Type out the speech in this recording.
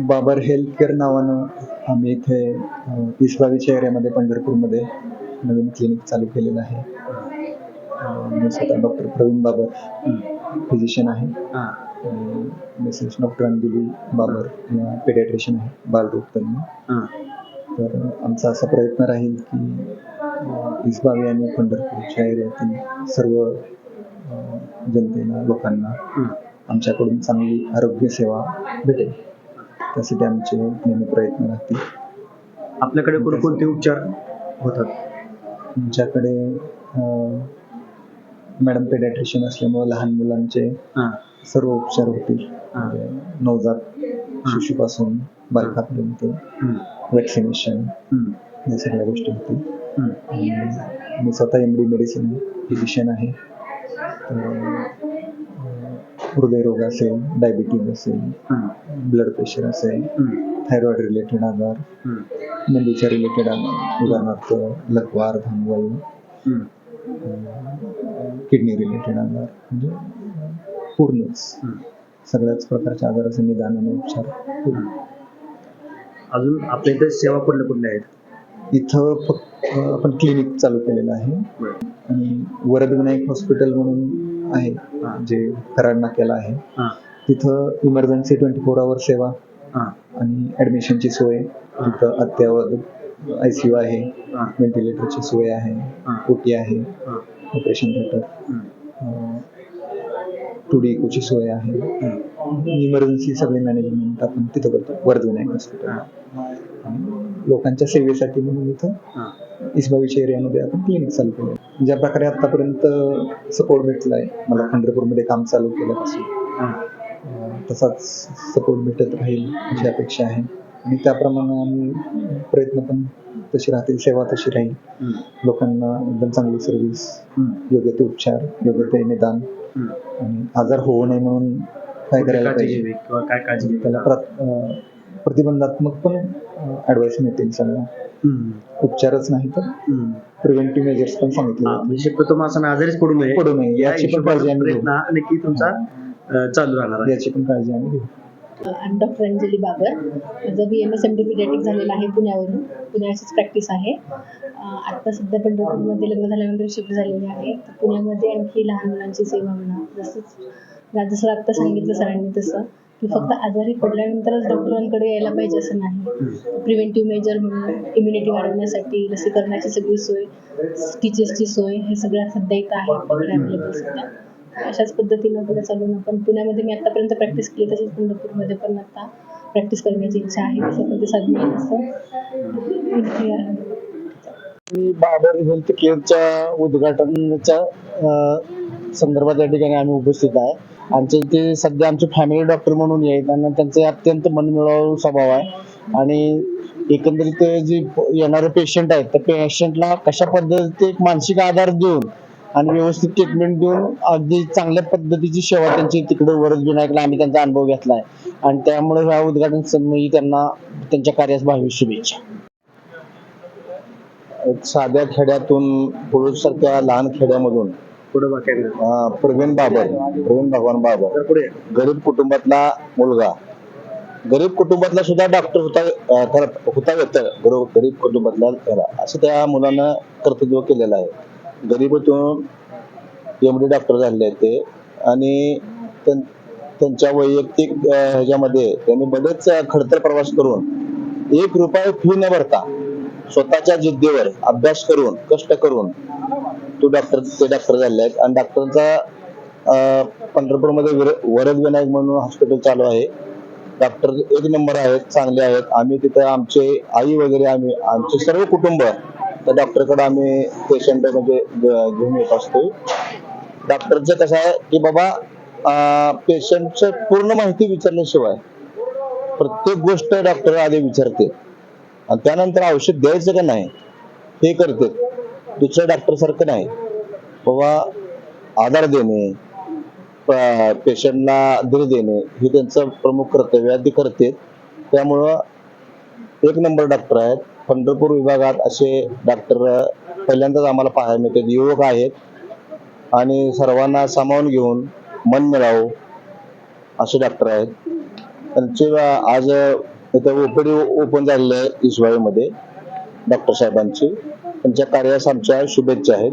Babar health care नावानं आम्ही इथे अं, इसबावीच्या एरियामध्ये पंढरपूरमध्ये नवीन क्लिनिक चालू केलेलं आहे. मी स्वतः डॉक्टर प्रवीण बाबर फिजिशियन आहे. हा. मिसेस डॉक्टर अंजली बाबर या पेडियाट्रिशियन आहे बालरोग तज्ञ तर आमचा असा प्रयत्न राहील की इसबावी आणि पंढरपूरच्या एरियातील सर्व जनतेला लोकांना. आमच्याकडून चांगली आरोग्य सेवा भेटेल. त्यासाठी आमचे नेहमी प्रयत्न राहतील. आपल्याकडे कोणकोणते उपचार होतात? आमच्याकडे मॅडम पेडॅट्रिशियन असल्यामुळे लहान मुलांचे सर्व उपचार होतील. म्हणजे नवजात शिशूपासून बालकापर्यंत हम्म. या सगळ्या गोष्टी होतील. मी स्वतः एम डी मेडिसिन फिजिशियन आहे. हृदयरोग असेल डायबिटीज असेल. ब्लड प्रेशर असेल. थायरॉइड रिलेटेड आजार. मेंदूच्या रिलेटेड आजार उदाहरणार्थ लकवार हम्म. किडनी रिलेटेड आजार म्हणजे पूर्णच. सगळ्याच प्रकारच्या आजाराचे निदान आणि उपचार. अजून आपल्या इथे सेवा कुठल्या कुठल्या आहेत इथं फक्त आपण क्लिनिक चालू केलेलं आहे आणि वरदविनायक हॉस्पिटल म्हणून आहे. जे कराड नाक्याला आहे. हा. तिथं इमर्जन्सी ट्वेंटी फोर आवर सेवा आणि ॲडमिशनची सोय तिथं अत्यावश्यक आय सी यू आहे व्हेंटिलेटरची सोय आहे हा. ओटी आहे ऑपरेशन थिएटर. टू डी इकोची सोय आहे. इमर्जन्सी सगळे मॅनेजमेंट आपण तिथं करतो वर्धविनायक हॉस्पिटल लोकांच्या सेवेसाठी म्हणून इथं हा इसबावीच्या एरियामध्ये आपण क्लिनिक चालू केलं ज्या प्रकारे आतापर्यंत सपोर्ट भेटला आहे मला पंढरपूरमध्ये काम चालू केल्यापासून तसाच सपोर्ट भेटत राहील अशी अपेक्षा आहे आणि त्याप्रमाणे आम्ही प्रयत्न पण तसे राहतील सेवा तशी राहील. लोकांना एकदम चांगली सर्व्हिस हम्म. योग्य ते उपचार योग्य ते निदान. आणि आजार होऊ नये म्हणून काय करायला पाहिजे? काय काळजी त्याला प्रतिबंधात्मक पण ॲडवाईस मिळतील सगळ्या हम्म. उपचारच नाही तर. प्रिव्हेंटिव्ह मेजर्स पण सांगितले. म्हणजे शक्यतो माणसांना आजारीच पडू नये. पडू नये. याची पण काळजी आम्ही नक्की तुमचा चालू राहणार याची पण काळजी आम्ही घेऊ. आणि डॉक्टर अंजली बाबर माझं B M S M D झालेलं आहे पुण्यावरून. पुण्याचीच प्रॅक्टिस आहे. आत्ता सध्या पंढरपूरमध्ये लग्न झाल्यानंतर शिफ्ट झालेली आहे. तर पुण्यामध्ये आणखी लहान मुलांची सेवा म्हणा जसंच जसं आत्ता सांगितलं सरांनी तसं की फक्त आजारी पडल्यानंतरच डॉक्टरांकडे यायला पाहिजे असं नाही. प्रिव्हेंटिव्ह मेजर म्हणून इम्युनिटी वाढवण्यासाठी लसीकरणाची सगळी सोय टीचर्सची सोय हे सगळ्या सध्या इथं आहे. आपल्याकडे अवेलेबल सध्या. अशाच पद्धतीनं पुढे चालून आपण पुण्यामध्ये मी आतापर्यंत प्रॅक्टिस केली तसेच पंढरपूरमध्ये पण आता प्रॅक्टिस करण्याची इच्छा आहे तसं प्रतिसाद असं. मी बाबर हेल्थ केअरच्या उद्घाटनाच्या संदर्भात या ठिकाणी आम्ही उपस्थित आहे. आमचे ते सध्या आमचे फॅमिली डॉक्टर म्हणून येत आणि त्यांचे अत्यंत मनमिळावू स्वभाव आहे. आणि एकंदरीत जे येणारे पेशंट आहेत त्या पेशंटला कशा पद्धतीने एक मानसिक आधार देऊन आणि व्यवस्थित ट्रीटमेंट देऊन अगदी चांगल्या पद्धतीची सेवा त्यांची तिकडे वरद विनायकला आम्ही त्यांचा अनुभव घेतला आहे आणि त्यामुळे ह्या उद्घाटन समयी त्यांना त्यांच्या कार्यास भावी शुभेच्छा. एक साध्या खेड्यातून पुरुषसारख्या लहान खेड्यामधून प्रवीण बाबर प्रवीण भगवान बाबर गरीब कुटुंबातला मुलगा. गरीब कुटुंबातला सुद्धा डॉक्टर होता होता येतं गरीब कुटुंबातला असं त्या मुलानं कर्तव्य केलेलं आहे. गरीबतून एम डी डॉक्टर झालेले आहेत ते. आणि त्यांच्या वैयक्तिक ह्याच्यामध्ये त्यांनी बरेच खडतर प्रवास करून एक रुपये फी न भरता स्वतःच्या जिद्दीवर अभ्यास करून कष्ट करून तो डॉक्टर ते डॉक्टर झाले आहेत. आणि डॉक्टरचा पंढरपूरमध्ये वरद विनायक म्हणून हॉस्पिटल चालू आहे. डॉक्टर एक नंबर आहेत चांगले आहेत. आम्ही तिथं आमचे आई वगैरे आम्ही आमचे सर्व कुटुंब त्या डॉक्टरकडे आम्ही पेशंट म्हणजे घेऊन येत असतो. डॉक्टरचं कसं आहे की बाबा पेशंटचं पूर्ण माहिती विचारल्याशिवाय प्रत्येक गोष्ट डॉक्टर आधी विचारते. आणि त्यानंतर औषध द्यायचं का नाही हे करते. दुसऱ्या डॉक्टर सारखं नाही. बाबा आधार देणे पेशंटला धीर देणे हे त्यांचं प्रमुख कर्तव्य आधी ते करते. त्यामुळं एक नंबर डॉक्टर आहेत. पंढरपूर विभागात असे डॉक्टर पहिल्यांदाच आम्हाला पाहायला मिळतात. युवक आहेत. आणि सर्वांना सामावून घेऊन मन मिळावं असे डॉक्टर आहेत. त्यांचे आज इथं ओपीडी ओपन झालेलं आहे. इसवाळीमध्ये डॉक्टर साहेबांची. त्यांच्या कार्यास आमच्या शुभेच्छा आहेत.